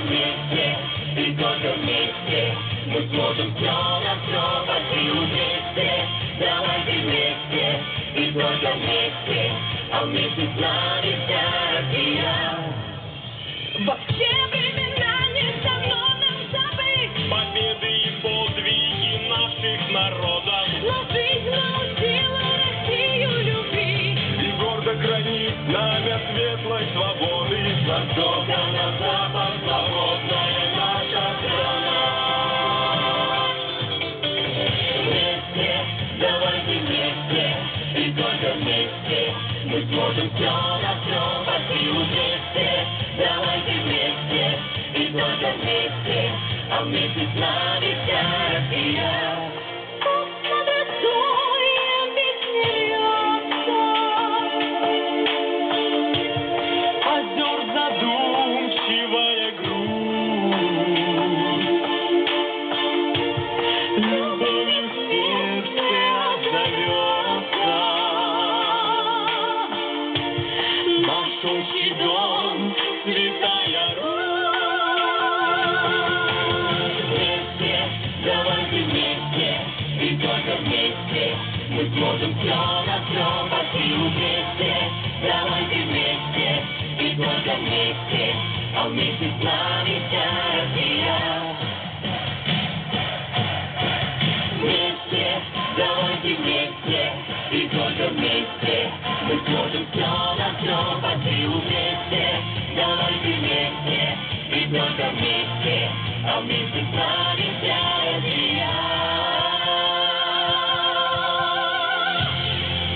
вместе, и только вместе мы сможем все на все пойти вместе. Давайте вместе, и только вместе, а вместе с нами вся Россия. Во все времена не давно нам забыть победы и подвиги наших народов. Гордо хранить знамя светлой свободы востока на запад свободная наша страна. Вместе, давайте вместе, и только вместе мы сможем все на все под силу вместе. Давайте вместе, и только вместе, а вместе с нами вся Россия. Дом, святая Русь Вместе, давайте вместе, и вместе мы сможем все на все вместе. Давайте вместе, и вместе, а вместе с нами вся Россия. Вместе, давайте вместе, и только вместе вместе, и только вместе, а вместе с нами вся